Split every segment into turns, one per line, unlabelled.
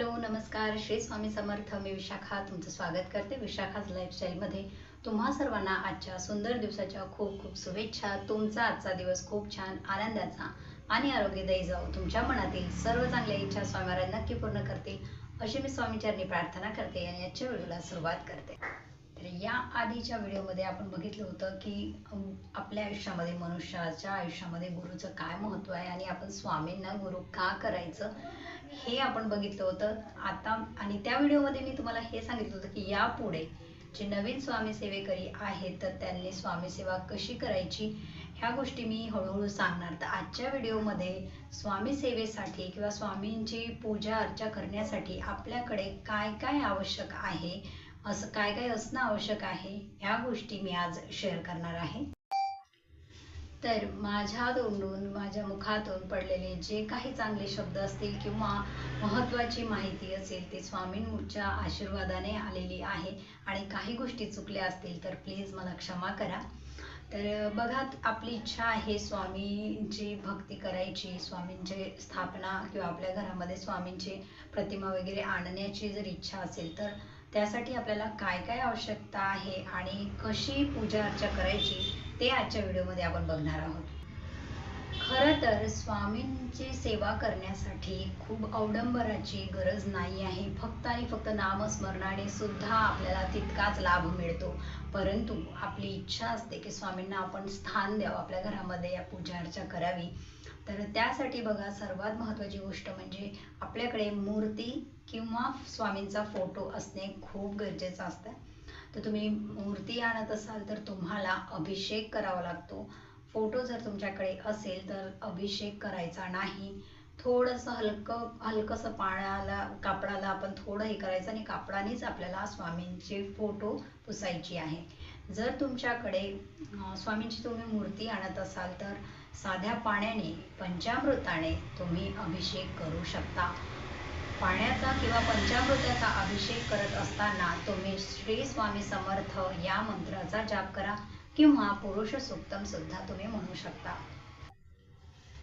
Hello नमस्कार. श्री स्वामी समर्थ मी विशाखा तुमचं स्वागत करते विशाखाज लाईफस्टाईलमध्ये तुम्हा सर्वांना आजच्या सुंदर दिवसाच्या खूप खूप शुभेच्छा. तुमचा आजचा दिवस खूप छान आनंदाचा आणि आरोग्यदायी जाऊ तुमच्या मनातील सर्व चांगल्या इच्छा स्वामी नक्की पूर्ण करतील अशी मी स्वामीचरणी प्रार्थना करते आणि आजच्या व्हिडिओला सुरुवात करते. या आधीच्या व्हिडिओमध्ये आपण बघितलं होतं की आपल्या आयुष्यामध्ये मनुष्याच्या आयुष्यामध्ये गुरुचं काय महत्त्व आहे आणि आपण स्वामींना गुरु का करायचं हे आपण बघितलं होतं. आता आणि त्या व्हिडिओमध्ये मी तुम्हाला हे सांगितलं होतं की यापुढे जे नवीन स्वामी सेवेकरी आहेत तर त्यांनी स्वामी सेवा कशी करायची ह्या गोष्टी मी हळूहळू सांगणार. तर आजच्या व्हिडिओमध्ये स्वामी सेवेसाठी किंवा स्वामींची पूजा अर्चा करण्यासाठी आपल्याकडे काय काय आवश्यक आहे असं काय काय असणं आवश्यक आहे ह्या गोष्टी मी आज शेअर करणार आहे. तर माझ्या तोंडून माझ्या मुखातून पडलेले जे काही चांगले शब्द असतील किंवा महत्त्वाची माहिती असेल ती स्वामींच्या आशीर्वादाने आलेली आहे आणि काही गोष्टी चुकल्या असतील तर प्लीज मला क्षमा करा. तर बघा आपली इच्छा आहे स्वामींची भक्ती करायची स्वामींची स्थापना किंवा आपल्या घरामध्ये स्वामींची प्रतिमा वगैरे आणण्याची जर इच्छा असेल तर त्यासाठी आपल्याला काय काय आवश्यकता आहे आणि कशी पूजा अर्चा करायची ते आजच्या व्हिडिओमध्ये आपण बघणार आहोत. खरं तर स्वामींची सेवा करण्यासाठी खूप अवडंबराची गरज नाही आहे. फक्त आणि फक्त नामस्मरणाने सुद्धा आपल्याला तितकाच लाभ मिळतो. परंतु आपली इच्छा असते की स्वामींना आपण स्थान द्यावं. आपल्या घरामध्ये या पूजा अर्चा करावी. तर त्यासाठी बघा सर्वात महत्त्वाची गोष्ट म्हणजे आपल्याकडे मूर्ती किंवा स्वामींचा फोटो असणे खूप गरजेचं असतं. तर तुम्ही मूर्ती आणत असाल तर तुम्हाला अभिषेक करावा लागतो. फोटो जर तुमच्याकडे असेल तर अभिषेक करायचा नाही. थोडंसं हलकं हलकंसं पाण्याला कापडाला आपण थोडं हे करायचं आणि कापडानेच आपल्याला स्वामींचे फोटो पुसायची आहे. जर तुमच्याकडे स्वामींची तुम्ही मूर्ती आणत असाल तर साध्या पाण्याने पंचामृताने तुम्ही अभिषेक करू शकता. पाण्याचा किंवा पंचामृताचा अभिषेक करत असताना तुम्ही श्री स्वामी समर्थ या मंत्राचा जाप करा किंवा पुरुष सुक्तम सुद्धा तुम्ही म्हणू शकता.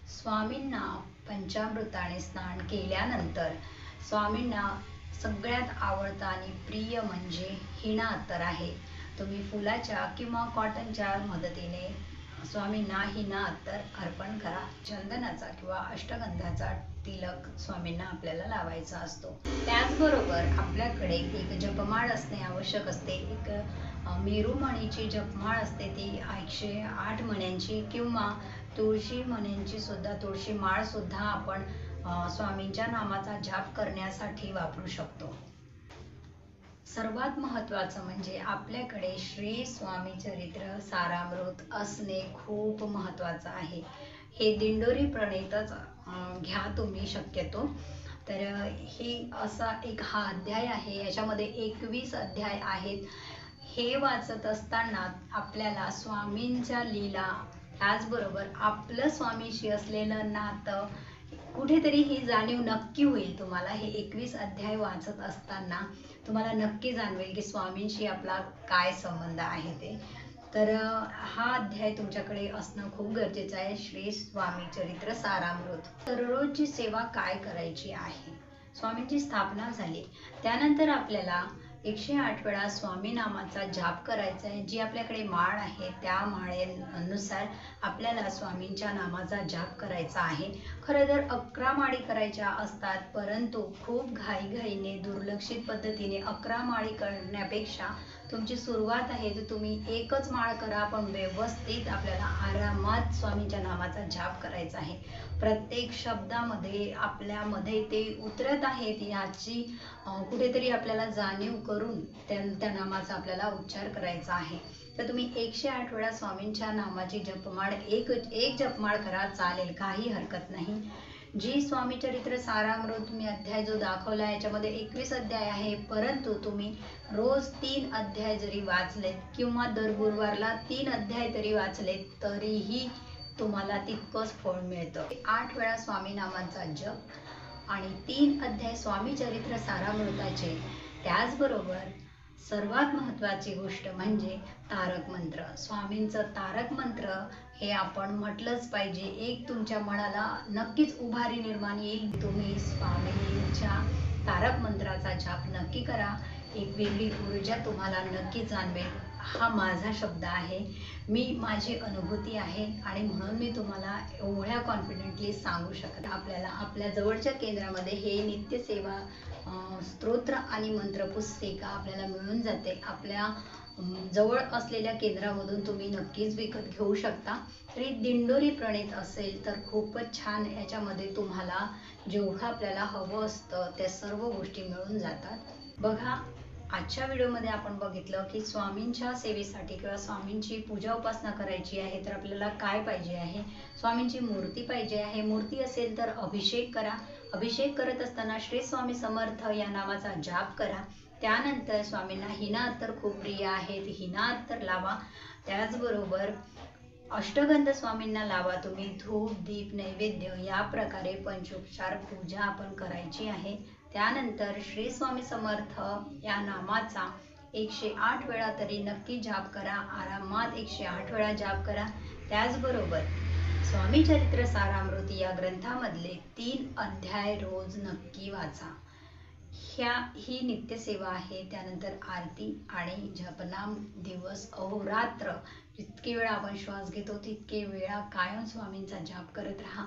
स्वामींना पंचामृताने स्नान केल्यानंतर स्वामींना सगळ्यात आवडता आणि प्रिय म्हणजे हिना अत्तर आहे. तुम्ही फुलाच्या किंवा कॉटनच्या मदतीने स्वामी नाही ना तर अर्पण करा. चंदनाचा किंवा अष्टगंधाचा तिलक स्वामींना आपल्याला लावायचा असतो. त्याचबरोबर आपल्याकडे एक जपमाळ असणे आवश्यक असते. एक अ, जपमाळ असते. ती एकशे आठ मण्यांची किंवा तुळशी मण्यांची सुद्धा तुळशी माळ सुद्धा आपण स्वामींच्या नामाचा जाप करण्यासाठी वापरू शकतो. सर्वात महत्त्वाचं म्हणजे आपल्याकडे श्री स्वामी चरित्र सारामृत असणे खूप महत्त्वाचं आहे. हे दिंडोरी प्रणेतच घ्या तुम्ही शक्यतो. तर ही असा एक हा अध्याय आहे. याच्यामध्ये एकवीस अध्याय आहेत. हे वाचत असताना आपल्याला स्वामींच्या लीला त्याचबरोबर आपलं स्वामीशी असलेलं नातं कुठेतरी ही जाणीव नक्की होईल तुम्हाला. हे एकवीस अध्याय वाचत असताना तुम्हाला नक्की जाणवेल की स्वामींशी आपला काय संबंध आहे ते. तर हा अध्याय तुमच्याकडे असणं खूप गरजेचं आहे. श्री स्वामी चरित्र सारामृत. दररोजची सेवा काय करायची आहे? स्वामींची स्थापना झाली. त्यानंतर आपल्याला एकशे आठ वेळा स्वामी नामाचा जाप करायचा आहे. जी आपल्याकडे माळ आहे त्या माळेनुसार आपल्याला स्वामींच्या नामाचा जाप करायचा आहे. खरं तर अकरा माळी करायच्या असतात परंतु खूप घाईघाईने दुर्लक्षित पद्धतीने अकरा माळी करण्यापेक्षा तुमची सुरुवात आहे तर तुम्ही एकच माळ करा पण व्यवस्थित आपल्याला आरामात स्वामींच्या नामाचा जाप करायचा आहे. प्रत्येक शब्दामध्ये आपल्यामध्ये ते उतरत आहेत याची कुठेतरी आपल्याला जाणीव करून त्या त्या नामाचा आपल्याला उच्चार करायचा आहे. तर तुम्ही एकशे आठ वेळा स्वामींच्या नामाची जपमाळ एक एक जपमाळ करा चालेल काही हरकत नाही. जी स्वामी चरित्र सारामृत तुम्ही अध्याय जो दाखवला याच्यामध्ये एकवीस अध्याय आहे परंतु तुम्ही रोज तीन अध्याय जरी वाचलेत किंवा दर गुरुवारला तीन अध्याय तरी वाचलेत तरीही तुम्हाला तितकंच फळ मिळतं. आठ वेळा स्वामी नामांचा जप आणि तीन अध्याय स्वामी चरित्र सारामृताचे. त्याचबरोबर सर्वात महत्त्वाची गोष्ट म्हणजे तारक मंत्र. स्वामींचं तारक मंत्र हे आपण म्हटलंच पाहिजे. एक तुमच्या मनाला नक्कीच उभारी निर्माण येईल. तुम्ही स्वामींच्या तारक मंत्राचा जाप नक्की करा. एक वेगळी ऊर्जा तुम्हाला नक्की जाणवेल. हा माझा शब्द आहे. मी माझी अनुभूती आहे आणि म्हणून मी तुम्हाला एवढ्या कॉन्फिडेंटली सांगू शकत आपल्याला आपल्या जवळच्या केंद्रामध्ये हे नित्यसेवा सेवा स्तोत्र आणि मंत्रपुस्तिका आपल्याला मिळून जाते. आपल्या जवळ असलेल्या केंद्रामधून तुम्ही नक्कीच विकत घेऊ शकता. तरी दिंडोरी प्रणित असेल तर खूपच छान. याच्यामध्ये तुम्हाला जेवढं आपल्याला हवं असतं त्या सर्व गोष्टी मिळून जातात. बघा आजच्या व्हिडिओमध्ये आपण बघितलं की स्वामींच्या सेवेसाठी किंवा स्वामींची पूजा उपासना करायची आहे तर आपल्याला काय पाहिजे आहे? स्वामींची मूर्ती पाहिजे आहे. मूर्ती असेल तर अभिषेक करा. अभिषेक करत असताना श्री स्वामी समर्थ या नावाचा जाप करा. त्यानंतर स्वामींना हिना अत्तर खूप प्रिय आहेत. हिना अत्तर लावा. त्याचबरोबर अष्टगंध स्वामींना लावा. तुम्ही धूप दीप नैवेद्य या प्रकारे पंचोपचार पूजा आपण करायची आहे. त्यानंतर श्री स्वामी समर्थ या नामाचा एकशे आठ वेळा तरी नक्की जाप करा. आरामात एकशे आठ वेळा जाप करा. त्याचबरोबर स्वामी चरित्र सारामृती या ग्रंथामधले तीन अध्याय रोज नक्की वाचा. ह्या ही नित्यसेवा आहे. त्यानंतर आरती आणि जपनाम दिवस अहोरात्र. जितके वेळा आपण श्वास घेतो तितके वेळा कायम स्वामींचा जाप करत राहा.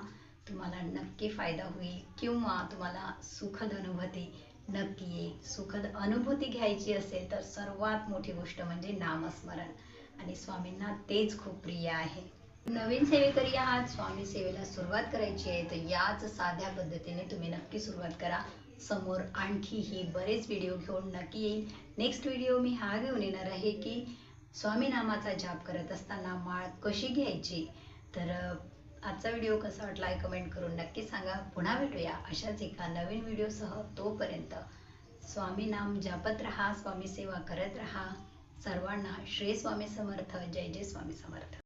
तुम्हाला नक्की फायदा होईल किंवा तुम्हाला सुखद अनुभूती नक्की येईल. सुखद अनुभूती घ्यायची असेल तर सर्वात मोठी गोष्ट म्हणजे नामस्मरण. आणि स्वामींना तेच खूप प्रिय आहे. नवीन सेवेकरी आहात स्वामी सेवेला सुरुवात करायची आहे तर याच साध्या पद्धतीने तुम्ही नक्की सुरुवात करा. समोर आणखीही बरेच व्हिडिओ घेऊन नक्की येईल. नेक्स्ट व्हिडिओ मी हा घेऊन येणार आहे की स्वामी नामाचा जाप करत असताना माळ कशी घ्यायची? तर आजचा व्हिडिओ कसा वाटला कमेंट करून नक्की सांगा. पुन्हा भेटूया अशाच एका नवीन व्हिडिओसह तोपर्यंत स्वामी नाम जपत रहा स्वामी सेवा करत रहा. सर्वांना श्री स्वामी समर्थ जय जय स्वामी समर्थ.